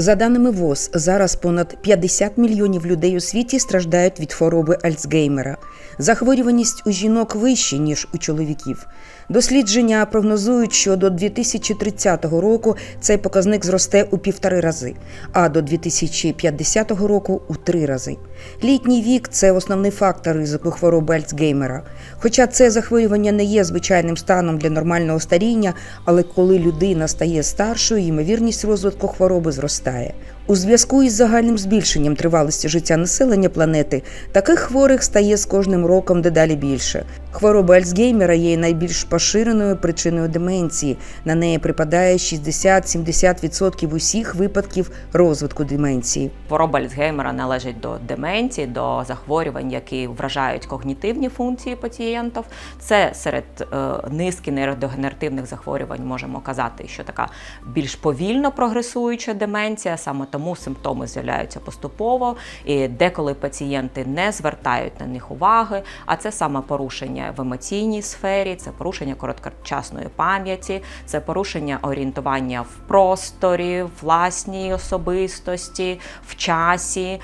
За даними ВОЗ, зараз понад 50 мільйонів людей у світі страждають від хвороби Альцгеймера. Захворюваність у жінок вища, ніж у чоловіків. Дослідження прогнозують, що до 2030 року цей показник зросте у півтори рази, а до 2050 року у три рази. Літній вік це основний фактор ризику хвороби Альцгеймера. Хоча це захворювання не є звичайним станом для нормального старіння, але коли людина стає старшою, ймовірність розвитку хвороби зростає. У зв'язку із загальним збільшенням тривалості життя населення планети таких хворих стає з кожним роком дедалі більше. Хвороба Альцгеймера є найбільш поширеною причиною деменції. На неї припадає 60-70% усіх випадків розвитку деменції. Хвороба Альцгеймера належить до деменції, до захворювань, які вражають когнітивні функції пацієнтів. Це серед е, низки нейродегенеративних захворювань можемо казати, що така більш повільно прогресуюча деменція, саме тому симптоми з'являються поступово, і деколи пацієнти не звертають на них уваги. А це саме порушення в емоційній сфері, це порушення короткочасної пам'яті, це порушення орієнтування в просторі, власній особистості, в часі.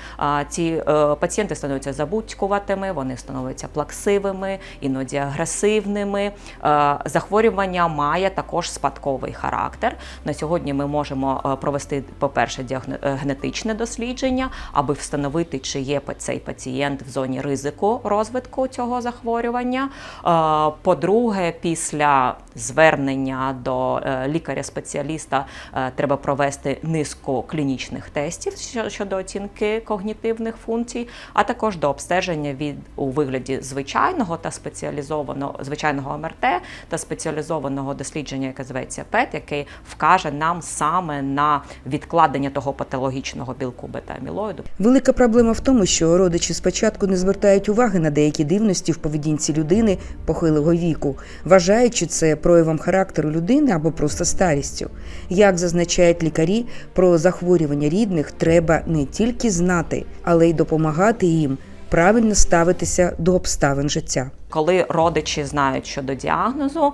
Ці е, пацієнти становляться забудькуватими, вони становляться плаксивими, іноді агресивними. Е, Захворювання має також спадковий характер. На сьогодні ми можемо е, провести, по-перше, генетичне дослідження, аби встановити, чи є цей пацієнт в зоні ризику розвитку цього захворювання. Е, По-друге, після звернення до е, лікаря-спеціаліста е, треба провести низку клінічних тестів щодо оцінки когнітивних функцій, а також до обстеження від у вигляді звичайного та спеціалізованого звичайного МРТ та спеціалізованого дослідження, яке зветься ПЕТ, який вкаже нам саме на відкладення того патологічного білку бета-амілоїду. Велика проблема в тому, що родичі спочатку не звертають уваги на деякі дивності в поведінці людини похилого віку, вважаючи це проявом характеру людини або просто старістю. Як зазначають лікарі, про захворювання рідних треба не тільки знати, але й допомагати їм правильно ставитися до обставин життя. Коли родичі знають щодо діагнозу,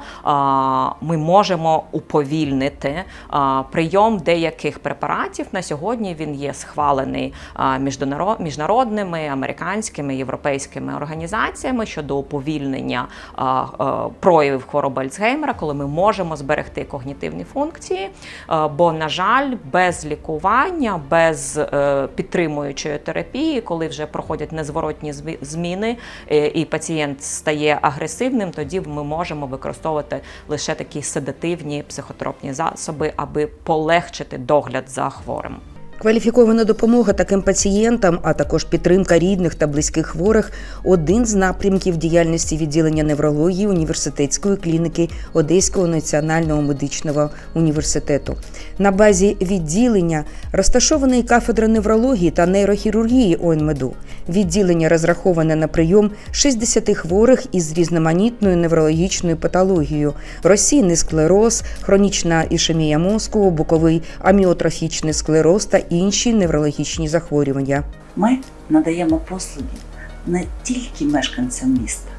ми можемо уповільнити прийом деяких препаратів. На сьогодні він є схвалений міжнародними, американськими, європейськими організаціями щодо уповільнення проявів хвороби Альцгеймера, коли ми можемо зберегти когнітивні функції. Бо, на жаль, без лікування, без е, підтримуючої терапії, коли вже проходять незворотні змі- зміни, е, і пацієнт стає агресивним, тоді ми можемо використовувати лише такі седативні психотропні засоби, аби полегшити догляд за хворим. Кваліфікована допомога таким пацієнтам, а також підтримка рідних та близьких хворих один з напрямків діяльності відділення неврології університетської клініки Одеського національного медичного університету. На базі відділення розташована і кафедра неврології та нейрохірургії ОНМЕДу. Відділення розраховане на прийом 60 хворих із різноманітною неврологічною патологією: розсійний склероз, хронічна ішемія мозку, боковий аміотрофічний склероз та інші неврологічні захворювання. Ми надаємо послуги не тільки мешканцям міста,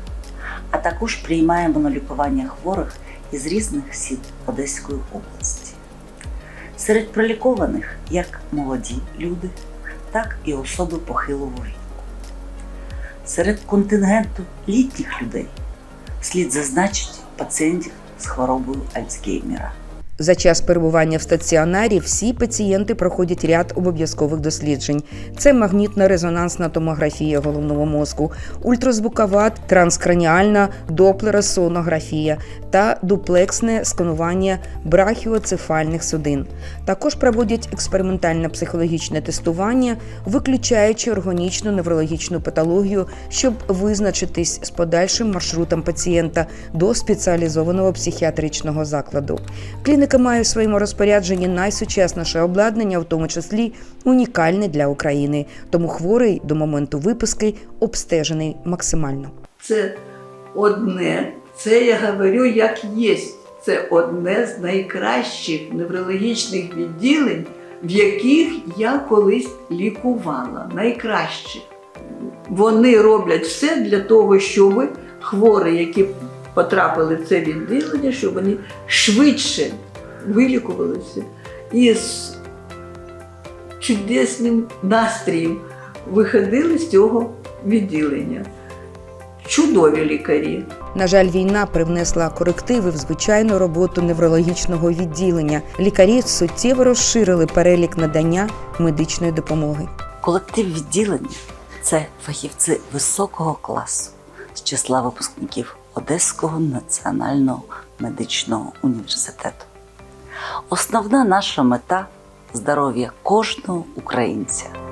а також приймаємо на лікування хворих із різних сіл Одеської області. Серед пролікованих як молоді люди, так і особи похилого віку. Серед контингенту літніх людей слід зазначити пацієнтів з хворобою Альцгеймера. За час перебування в стаціонарі всі пацієнти проходять ряд обов'язкових досліджень: це магнітно-резонансна томографія головного мозку, ультразвукова транскраніальна доплеросонографія та дуплексне сканування брахіоцефальних судин. Також проводять експериментальне психологічне тестування, виключаючи органічну неврологічну патологію, щоб визначитись з подальшим маршрутом пацієнта до спеціалізованого психіатричного закладу. Клініка має в своєму розпорядженні найсучасніше обладнання, в тому числі унікальне для України. Тому хворий до моменту виписки обстежений максимально. Це одне, це я говорю як є. Це одне з найкращих неврологічних відділень, в яких я колись лікувала. Найкращих. Вони роблять все для того, щоб хворі, які потрапили в це відділення, щоб вони швидше вилікувалися із чудесним настроєм виходили з цього відділення. Чудові лікарі. На жаль, війна привнесла корективи в звичайну роботу неврологічного відділення. Лікарі суттєво розширили перелік надання медичної допомоги. Колектив відділення це фахівці високого класу з числа випускників Одеського національного медичного університету. Основна наша мета здоров'я кожного українця.